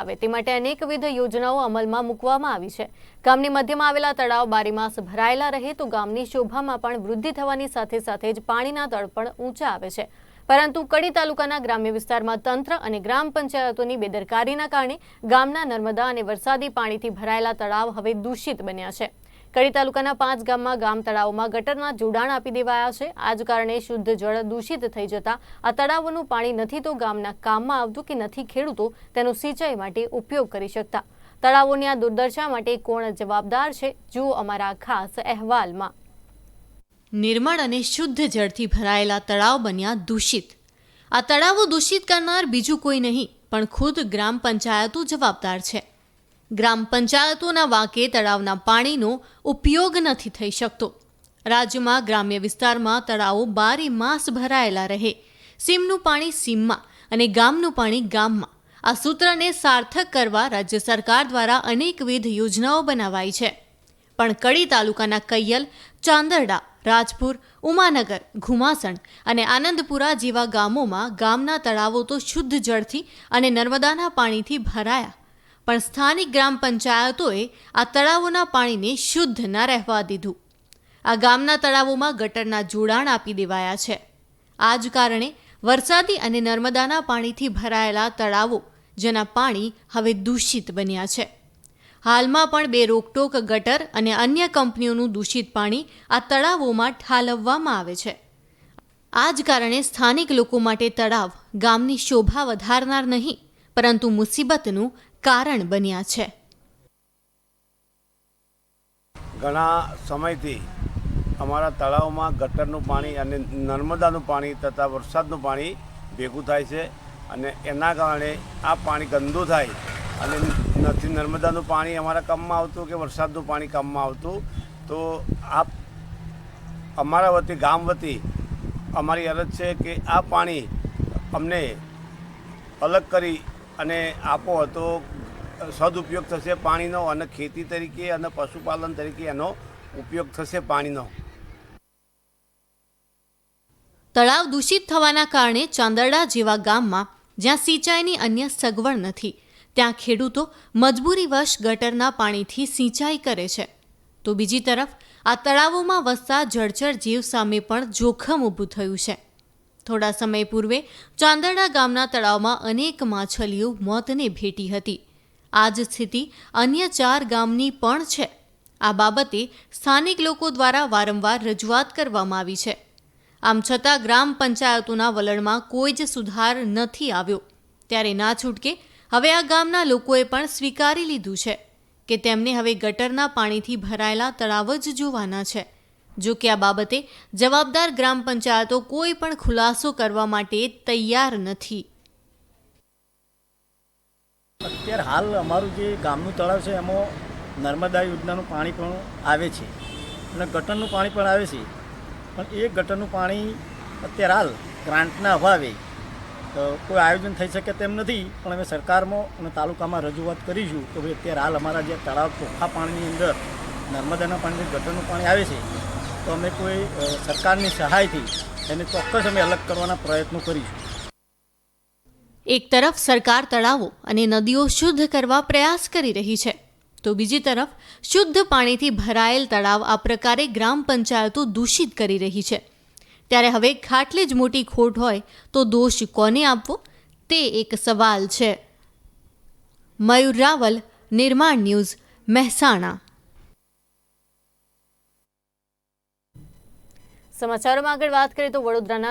આવે તે માટે અનેકવિધ યોજનાઓ અમલમાં મૂકવામાં આવી છે. ગામની મધ્યમાં આવેલા તળાવ બારીમાસ ભરાયેલા રહે તો ગામની શોભામાં પણ વૃદ્ધિ થવાની સાથે સાથે જ પાણીના તળ પણ ઊંચા આવે છે. પરંતુ કડી તાલુકાના ગ્રામ્ય વિસ્તારમાં તંત્ર અને ગ્રામ પંચાયતોની બેદરકારીના કારણે ગામના નર્મદા અને વરસાદી પાણીથી ભરાયેલા તળાવ હવે દૂષિત બન્યા છે. કડી તાલુકાના પાંચ ગામમાં ગામ તળાવોમાં ગટરના જોડાણ આપી દેવાયા છે. આ જ કારણે શુદ્ધ જળ દૂષિત થઈ જતા આ તળાવોનું પાણી નથી તો ગામના કામમાં આવતું કે નથી ખેડૂતો તેનો સિંચાઈ માટે ઉપયોગ કરી શકતા. તળાવોની આ દુર્દશા માટે કોણ જવાબદાર છે? જુઓ અમારા ખાસ અહેવાલમાં. નિર્મળ અને શુદ્ધ જળથી ભરાયેલા તળાવ બન્યા દૂષિત. આ તળાવો દૂષિત કરનાર બીજું કોઈ નહીં, પણ ખુદ ગ્રામ પંચાયતો જવાબદાર છે. ગ્રામ પંચાયતોના વાંકે તળાવના પાણીનો ઉપયોગ નથી થઈ શકતો. રાજ્યમાં ગ્રામ્ય વિસ્તારમાં તળાવો બારે માસ ભરાયેલા રહે. સીમનું પાણી સીમમાં અને ગામનું પાણી ગામમાં. આ સૂત્રને સાર્થક કરવા રાજ્ય સરકાર દ્વારા અનેકવિધ યોજનાઓ બનાવાઈ છે. પણ કડી તાલુકાના કૈયલ, ચાંદરડા, રાજપુર, ઉમાનગર, ઘુમાસણ અને આનંદપુરા જેવા ગામોમાં ગામના તળાવો તો શુદ્ધ જળથી અને નર્મદાના પાણીથી ભરાયા. પણ સ્થાનિક ગ્રામ પંચાયતોએ આ તળાવોના પાણીને શુદ્ધ ના રહેવા દીધું. આ ગામના તળાવોમાં ગટરના જોડાણ આપી દેવાયા છે. આ જ કારણે વરસાદી અને નર્મદાના પાણીથી ભરાયેલા તળાવો, જેના પાણી હવે દૂષિત બન્યા છે. હાલમાં પણ બે રોકટોક ગટર અને અન્ય કંપનીઓનું દૂષિત પાણી આ તળાવોમાં ઠાલવવામાં આવે છે. આ જ કારણે સ્થાનિક લોકો માટે તળાવ ગામની શોભા વધારનાર નહીં, પરંતુ મુસીબતનું કારણ બન્યા છે. ઘણા સમયથી અમારા તળાવમાં ગટરનું પાણી અને નર્મદાનું પાણી તથા વરસાદનું પાણી ભેગું થાય છે અને એના કારણે આ પાણી ગંદુ થાય અને નથી નર્મદાનું પાણી અમારા કામમાં આવતું કે વરસાદનું પાણી કામમાં આવતું, તો આ અમારા વતી, ગામ વતી અમારી અરજ છે કે આ પાણી અમને અલગ કરી અને આપો તો સદુપયોગ થશે પાણીનો અને ખેતી તરીકે અને પશુપાલન તરીકે એનો ઉપયોગ થશે પાણીનો. તળાવ દૂષિત થવાના કારણે ચાંદરડા જેવા ગામમાં જ્યાં સિંચાઈની અન્ય સગવડ નથી, ત્યાં ખેડૂતો મજબૂરીવશ ગટરના પાણીથી સિંચાઈ કરે છે. તો બીજી તરફ, આ તળાવોમાં વસતા જળચર જીવ સામે પણ જોખમ ઊભું થયું છે. થોડા સમય પૂર્વે ચાંદરડા ગામના તળાવમાં અનેક માછલીઓ મોતને ભેટી હતી. આ જ સ્થિતિ અન્ય ચાર ગામની પણ છે. આ બાબતે સ્થાનિક લોકો દ્વારા વારંવાર રજૂઆત કરવામાં આવી છે. આમ છતાં ગ્રામ પંચાયતોના વલણમાં કોઈ જ સુધાર નથી આવ્યો. ત્યારે ના છૂટકે હવે આ ગામના લોકોએ પણ સ્વીકારી લીધું છે કે તેમને હવે ગટરના પાણીથી ભરાયેલા તળાવ જ જોવાના છે. જો કે આ બાબતે જવાબદાર ગ્રામ પંચાયતો કોઈ પણ ખુલાસો કરવા માટે તૈયાર નથી. અત્યારે હાલ અમારું જે ગામનું તળાવ છે, એમાં નર્મદા યોજનાનું પાણી પણ આવે છે. અને ગટરનું પાણી પણ આવે છે. પણ એ ગટરનું પાણી અત્યારે હાલ ગ્રાન્ટના અભાવે કોઈ આયોજન થઈ શકે તેમ નથી. પણ અમે સરકારમાં અને તાલુકામાં રજૂઆત કરીશું તો ભાઈ અત્યારે હાલ અમારા જે તળાવ ચોખ્ખા પાણીની અંદર નર્મદાના પાણી ગટરનું પાણી આવે છે. તો અમે કોઈ સરકારની સહાયથી એને ચોક્કસ અમે અલગ કરવાના પ્રયત્નો કરીશું. એક તરફ સરકાર તળાવો અને નદીઓ શુદ્ધ કરવા પ્રયાસ કરી રહી છે, તો બીજી તરફ શુદ્ધ પાણીથી ભરાયેલ તળાવ આ પ્રકારે ગ્રામ પંચાયતો દૂષિત કરી રહી છે. ત્યારે હવે ખાટલી જ મોટી ખોટ હોય તો દોષ કોને આપવો? તે એક સવાલ છે. મયુર રાવલ, નિર્માણ ન્યૂઝ, મહેસાણા. સમાચારોમાં આગળ વાત કરીએ તો વડોદરાના